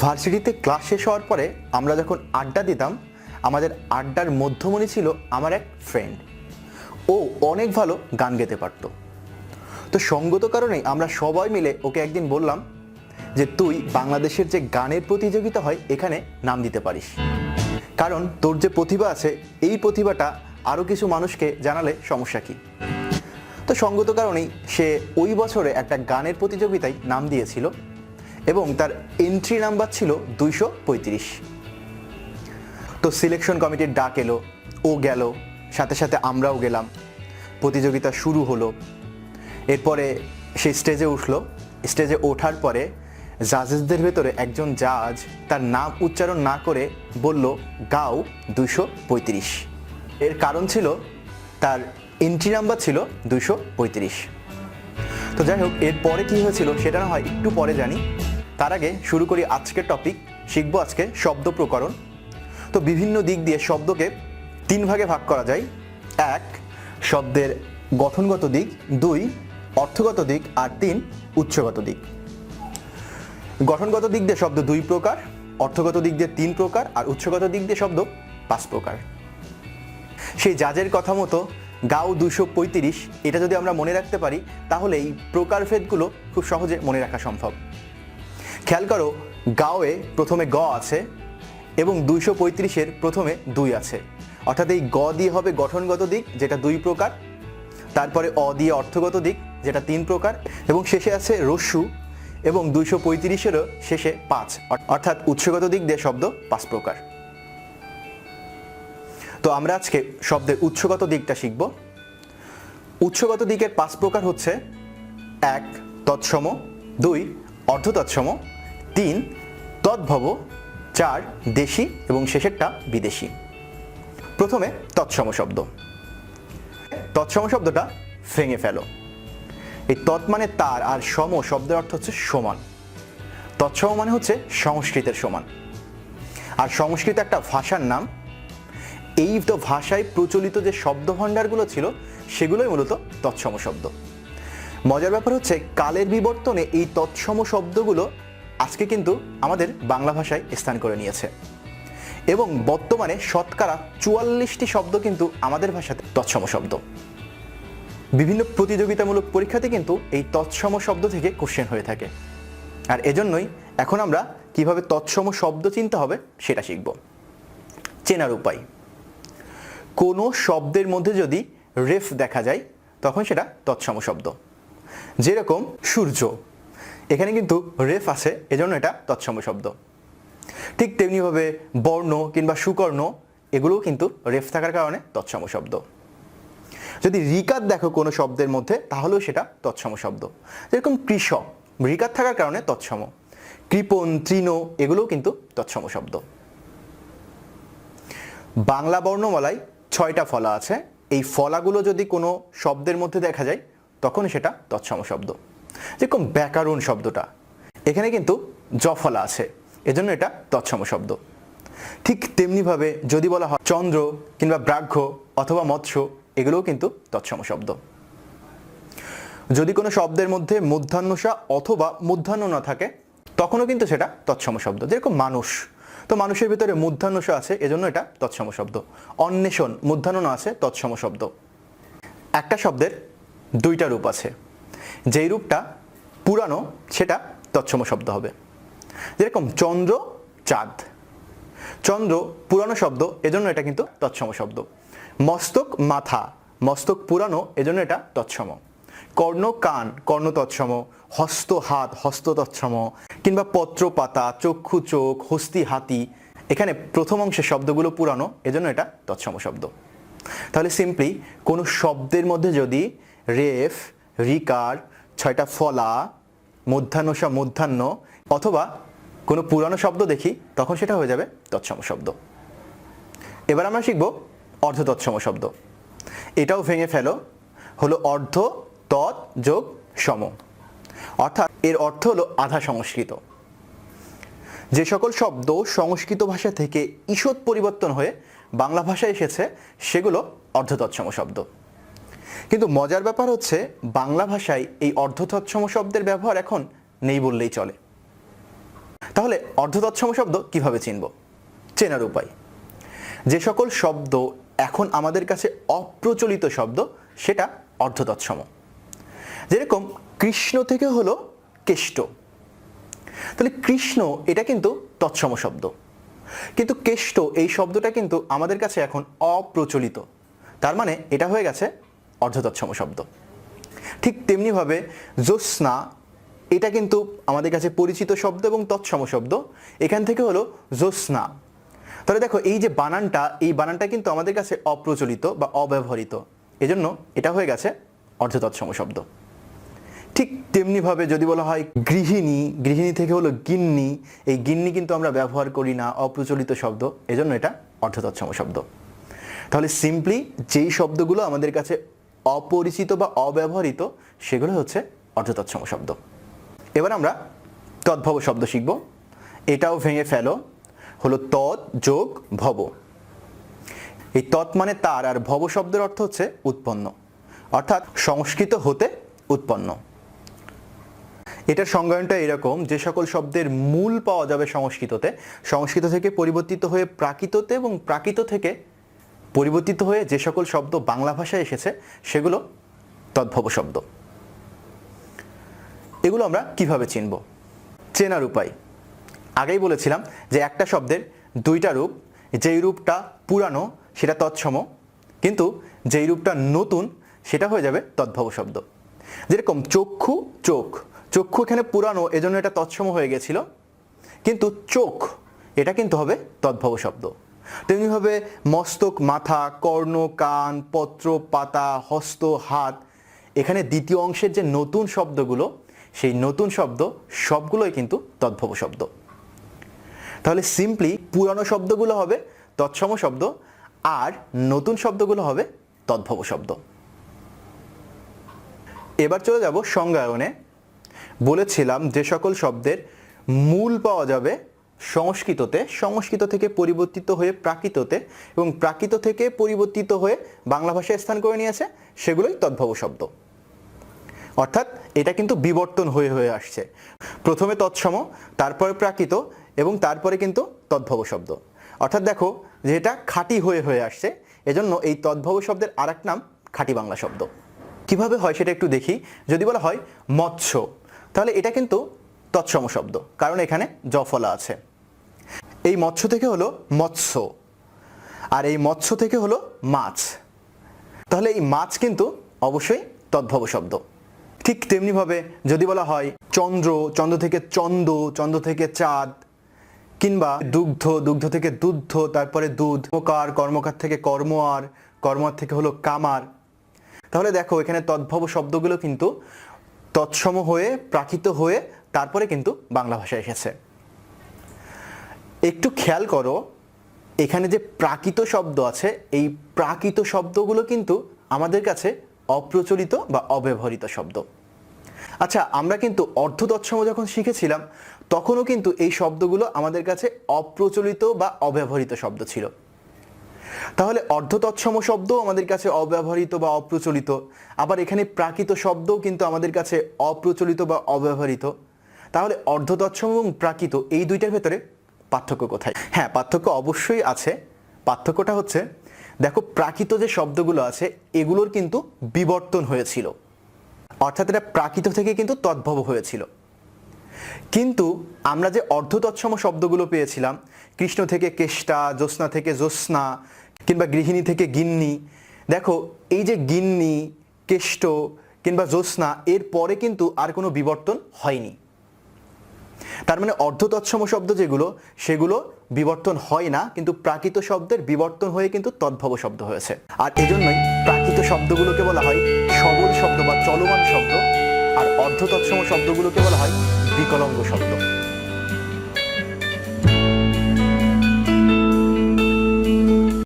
ভার্সিটিতে ক্লাস শেষ হওয়ার পরে আমরা যখন আড্ডা দিতাম, আমাদের আড্ডার মধ্যমণি ছিল আমার এক ফ্রেন্ড ও অনেক ভালো গান গেতে পারতো। তো সঙ্গত কারণেই আমরা সবাই মিলে ওকে একদিন বললাম যে, তুই বাংলাদেশের যে গানের প্রতিযোগিতা হয়, এখানে নাম দিতে পারিস। কারণ তোর যে প্রতিভা আছে, এই প্রতিভাটা আরও কিছু মানুষকে জানালে সমস্যা কী? তো সঙ্গত কারণেই সে ওই বছরে একটা গানের প্রতিযোগিতায় নাম দিয়েছিল। এবং তার এন্ট্রি নাম্বার ছিল দুইশো পঁয়ত্রিশ। তো সিলেকশন কমিটির ডাক এলো, ও গেল, সাথে সাথে আমরাও গেলাম। প্রতিযোগিতা শুরু হলো। এরপরে সে স্টেজে উঠল। স্টেজে ওঠার পরে জাজেসদের ভেতরে একজন জাজ তার নাম উচ্চারণ না করে বলল, গাও দুইশো পঁয়ত্রিশ। এর কারণ ছিল, তার এন্ট্রি নাম্বার ছিল দুইশো পঁয়ত্রিশ। তো যাই হোক, এরপরে কী হয়েছিল সেটা না হয় একটু পরে জানি। তার আগে শুরু করি আজকের টপিক শিখব আজকে শব্দ প্রকরণ। তো বিভিন্ন দিক দিয়ে শব্দকে তিন ভাগে ভাগ করা যায়। এক, শব্দের গঠনগত দিক। দুই, অর্থগত দিক। আর তিন, উৎসগত দিক। গঠনগত দিক দিয়ে শব্দ দুই প্রকার, অর্থগত দিক দিয়ে তিন প্রকার, আর উৎসগত দিক দিয়ে শব্দ পাঁচ প্রকার। সেই জাজের কথা মতো গাও দুশো পঁয়ত্রিশ, এটা যদি আমরা মনে রাখতে পারি, তাহলে এই প্রকারভেদগুলো খুব সহজে মনে রাখা সম্ভব। খেয়াল করো, গাওয়ে প্রথমে গ আছে এবং দুইশো পঁয়ত্রিশের প্রথমে দুই আছে। অর্থাৎ এই গ দিয়ে হবে গঠনগত দিক, যেটা দুই প্রকার, তারপরে অ দিয়ে অর্থগত দিক, যেটা তিন প্রকার, এবং শেষে আছে রস্যু এবং দুইশো পঁয়ত্রিশেরও শেষে পাঁচ অর্থাৎ উৎসগত দিক দিয়ে শব্দ পাঁচ প্রকার। তো আমরা আজকে শব্দের উৎসগত দিকটা শিখব। উৎসগত দিকের পাঁচ প্রকার হচ্ছে এক, তৎসম, দুই অর্ধ তৎসম তিন, তদ্ভব, চার, দেশি এবং শেষেরটা বিদেশি। প্রথমে তৎসম শব্দ। তৎসম শব্দটা ভেঙে ফেলো। এই তৎ মানে তার আর সম শব্দের অর্থ হচ্ছে সমান। তৎসম মানে হচ্ছে সংস্কৃতের সমান। আর সংস্কৃত একটা ভাষার নাম। এই তো ভাষায় প্রচলিত যে শব্দ ভাণ্ডারগুলো ছিল, সেগুলোই মূলত তৎসম শব্দ। মজার ব্যাপার হচ্ছে, কালের বিবর্তনে এই তৎসম শব্দগুলো আজকে কিন্তু আমাদের বাংলা ভাষায় স্থান করে নিয়েছে। এবং বর্তমানে শতকরা চুয়াল্লিশটি শব্দ কিন্তু আমাদের ভাষাতে তৎসম শব্দ। বিভিন্ন প্রতিযোগিতামূলক পরীক্ষাতে কিন্তু এই তৎসম শব্দ থেকে কোশ্চেন হয়ে থাকে। আর এজন্যই এখন আমরা কীভাবে তৎসম শব্দ চিনতে হবে সেটা শিখব। চেনার উপায়। কোনো শব্দের মধ্যে যদি রেফ দেখা যায়, তখন সেটা তৎসম শব্দ। যেরকম সূর্য। এখানে কিন্তু রেফ আছে, এজন্য এটা তৎসম শব্দ। ঠিক তেমনিভাবে বর্ণ কিংবা সুকর্ণ, এগুলোও কিন্তু রেফ থাকার কারণে তৎসম শব্দ। যদি রিকাত দেখো কোনো শব্দের মধ্যে, তাহলেও সেটা তৎসম শব্দ। যেরকম কৃষক, রিকাত থাকার কারণে তৎসম। কৃপণ তৃণ, এগুলোও কিন্তু তৎসম শব্দ। বাংলা বর্ণমালায় ছয়টা ফলা আছে। এই ফলাগুলো যদি কোনো শব্দের মধ্যে দেখা যায়, তখন সেটা তৎসম শব্দ। যেরকম ব্যাকরণ শব্দটা, এখানে কিন্তু জফলা আছে, এজন্য এটা তৎসম শব্দ। ঠিক তেমনিভাবে যদি বলা হয় চন্দ্র কিংবা ব্রাঘ্য অথবা মৎস্য, এগুলোও কিন্তু তৎসম শব্দ। যদি কোনো শব্দের মধ্যে মধ্যাহ্নসা অথবা মধ্যাহ্ন না থাকে, তখনও কিন্তু সেটা তৎসম শব্দ। যেরকম মানুষ, তো মানুষের ভিতরে মধ্যাহ্নস আছে, এজন্য এটা তৎসম শব্দ। অন্বেষণ, মধ্যাহ্ন না আছে, তৎসম শব্দ। একটা শব্দের দুইটা রূপ আছে। যেই রূপটা পুরানো, সেটা তৎসম শব্দ হবে। যেরকম চন্দ্র, চাঁদ। চন্দ্র পুরানো শব্দ, এজন্য এটা কিন্তু তৎসম শব্দ। মস্তক, মাথা। মস্তক পুরানো, এজন্য এটা তৎসম। কর্ণ, কান, কর্ণ তৎসম। হস্ত, হাত, হস্ত তৎসম। কিংবা পত্র, পাতা, চক্ষু, চোখ, হস্তি, হাতি। এখানে প্রথম অংশের শব্দগুলো পুরানো, এজন্য এটা তৎসম শব্দ। তাহলে সিম্পলি কোনো শব্দের মধ্যে যদি রেফ রিকার, ছয়টা ফলা মধ্যাহ্নসা মধ্যাহ্ন, অথবা কোনো পুরানো শব্দ দেখি, তখন সেটা হয়ে যাবে তৎসম শব্দ। এবার আমরা শিখব অর্ধ তৎসম শব্দ। এটাও ভেঙে ফেলো, হলো অর্ধ, তৎ, যোগ, সম। অর্থাৎ এর অর্থ হলো আধা সংস্কৃত। যে সকল শব্দ সংস্কৃত ভাষা থেকে ঈষৎ পরিবর্তন হয়ে বাংলা ভাষায় এসেছে, সেগুলো অর্ধ তৎসম শব্দ। কিন্তু মজার ব্যাপার হচ্ছে, বাংলা ভাষায় এই অর্ধতৎসম শব্দের ব্যবহার এখন নেই বললেই চলে। তাহলে অর্ধতৎসম শব্দ কীভাবে চিনব? চেনার উপায়। যে সকল শব্দ এখন আমাদের কাছে অপ্রচলিত শব্দ, সেটা অর্ধতৎসম। যেরকম কৃষ্ণ থেকে হলো কেষ্ট। তাহলে কৃষ্ণ এটা কিন্তু তৎসম শব্দ। কিন্তু কেষ্ট এই শব্দটা কিন্তু আমাদের কাছে এখন অপ্রচলিত। তার মানে এটা হয়ে গেছে অর্ধতৎসম শব্দ। ঠিক তেমনিভাবে জ্যোৎস্না, এটা কিন্তু আমাদের কাছে পরিচিত শব্দ এবং তৎসম শব্দ। এখান থেকে হলো জ্যোৎস্না। তাহলে দেখো, এই যে বানানটা, এই বানানটা কিন্তু আমাদের কাছে অপ্রচলিত বা অব্যবহৃত। এজন্য এটা হয়ে গেছে অর্ধতৎসম শব্দ। ঠিক তেমনিভাবে যদি বলা হয় গৃহিণী গৃহিণী থেকে হলো গিন্নি, এই গিন্নি কিন্তু আমরা ব্যবহার করি না, অপ্রচলিত শব্দ। এজন্য এটা অর্ধতৎসম শব্দ। তাহলে সিম্পলি যেই শব্দগুলো আমাদের কাছে অপরিচিত বা অব্যবহৃত, সেগুলো হচ্ছে অর্ধতৎসম শব্দ। এবার আমরা তদ্ভব শব্দ শিখব। এটাও ভেঙে ফেলো। হলো তৎ যোগ ভব। এই তৎ মানে তার, আর ভব শব্দের অর্থ হচ্ছে উৎপন্ন। অর্থাৎ সংস্কৃত হতে উৎপন্ন। এটার সংজ্ঞায়নটা এরকম, যে সকল শব্দের মূল পাওয়া যাবে সংস্কৃততে, সংস্কৃত থেকে পরিবর্তিত হয়ে প্রাকৃততে এবং প্রাকৃত থেকে পরিবর্তিত হয়ে যে সকল শব্দ বাংলা ভাষায় এসেছে, সেগুলো তদ্ভব শব্দ। এগুলো আমরা কীভাবে চিনব? চেনার উপায়। আগেই বলেছিলাম যে একটা শব্দের দুইটা রূপ, যেই রূপটা পুরানো সেটা তৎসম, কিন্তু যেই রূপটা নতুন সেটা হয়ে যাবে তদ্ভব শব্দ। যেরকম চক্ষু, চোখ। চক্ষু এখানে পুরানো, এজন্য এটা তৎসম হয়ে গেছিল, কিন্তু চোখ, এটা কিন্তু হবে তদ্ভব শব্দ। তেমনিভাবে মস্তক, মাথা, কর্ণ, কান, পত্র, পাতা, হস্ত, হাত, এখানে দ্বিতীয় অংশের যে নতুন শব্দগুলো, সেই নতুন শব্দ সবগুলোই কিন্তু তদ্ভব শব্দ। তাহলে সিম্পলি পুরানো শব্দগুলো হবে তৎসম শব্দ আর নতুন শব্দগুলো হবে তদ্ভব শব্দ। এবার চলে যাব সংজ্ঞায়নে। বলেছিলাম যে সকল শব্দের মূল পাওয়া যাবে সংস্কৃততে, সংস্কৃত থেকে পরিবর্তিত হয়ে প্রাকৃততে এবং প্রাকৃত থেকে পরিবর্তিত হয়ে বাংলা ভাষায় স্থান করে নিয়েছে সেগুলোই তদ্ভব শব্দ। অর্থাৎ এটা কিন্তু বিবর্তন হয়ে হয়ে আসছে। প্রথমে তৎসম, তারপরে প্রাকৃত এবং তারপরে কিন্তু তদ্ভব শব্দ। অর্থাৎ দেখো যে এটা খাঁটি হয়ে হয়ে আসছে, এজন্য এই তদ্ভব শব্দের আর নাম খাঁটি বাংলা শব্দ। কীভাবে হয় সেটা একটু দেখি। যদি বলা হয় মৎস্য, তাহলে এটা কিন্তু তৎসম শব্দ, কারণ এখানে জফলা আছে। এই মৎস্য থেকে হলো মৎস্য। আর এই মৎস্য থেকে হলো মাছ। তাহলে এই মাছ কিন্তু অবশ্যই তদ্ভব শব্দ। ঠিক তেমনিভাবে যদি বলা হয় চন্দ্র চন্দ্র থেকে চন্দ, চন্দ্র থেকে চাঁদ, কিংবা দুগ্ধ দুগ্ধ থেকে দুগ্ধ, তারপরে দুধ, কর্মকার কর্মকার থেকে কর্ময়ার কর্ময়ার থেকে হলো কামার। তাহলে দেখো, এখানে তদ্ভব শব্দগুলো কিন্তু তৎসম হয়ে, প্রাকৃত হয়ে, তারপরে কিন্তু বাংলা ভাষায় এসেছে। একটু খেয়াল করো, এখানে যে প্রাকৃত শব্দ আছে, এই প্রাকৃত শব্দগুলো কিন্তু আমাদের কাছে অপ্রচলিত বা অব্যবহৃত শব্দ। আচ্ছা আমরা কিন্তু অর্ধতৎসম যখন শিখেছিলাম, তখনও কিন্তু এই শব্দগুলো আমাদের কাছে অপ্রচলিত বা অব্যবহৃত শব্দ ছিল। তাহলে অর্ধতৎসম শব্দও আমাদের কাছে অব্যবহৃত বা অপ্রচলিত, আবার এখানে প্রাকৃত শব্দও কিন্তু আমাদের কাছে অপ্রচলিত বা অব্যবহৃত। তাহলে অর্ধতৎসম এবং প্রাকৃত, এই দুইটার ভেতরে পার্থক্য কোথায়? হ্যাঁ পার্থক্য অবশ্যই আছে। পার্থক্যটা হচ্ছে, দেখো প্রাকৃত যে শব্দগুলো আছে, এগুলোর কিন্তু বিবর্তন হয়েছিল। অর্থাৎ এটা প্রাকৃত থেকে কিন্তু তদ্ভব হয়েছিল। কিন্তু আমরা যে অর্ধতৎসম শব্দগুলো পেয়েছিলাম, কৃষ্ণ থেকে কেষ্টা, জ্যোৎস্না থেকে জ্যোৎস্না, কিংবা গৃহিণী থেকে গিন্নি, দেখো এই যে গিন্নি, কেষ্ট, কিংবা জ্যোৎস্না, এর পরে কিন্তু আর কোনো বিবর্তন হয়নি। তার মানে অর্ধতৎসম শব্দ যেগুলো, সেগুলো বিবর্তন হয় না, কিন্তু প্রাকৃত শব্দের বিবর্তন হয়ে কিন্তু তদ্ভব শব্দ হয়েছে। আর এজন্যই প্রাকৃত শব্দগুলোকে বলা হয় সবল শব্দ বা চলমান শব্দ, আর অর্ধতৎসম শব্দগুলোকে বলা হয় বিকলঙ্গ শব্দ।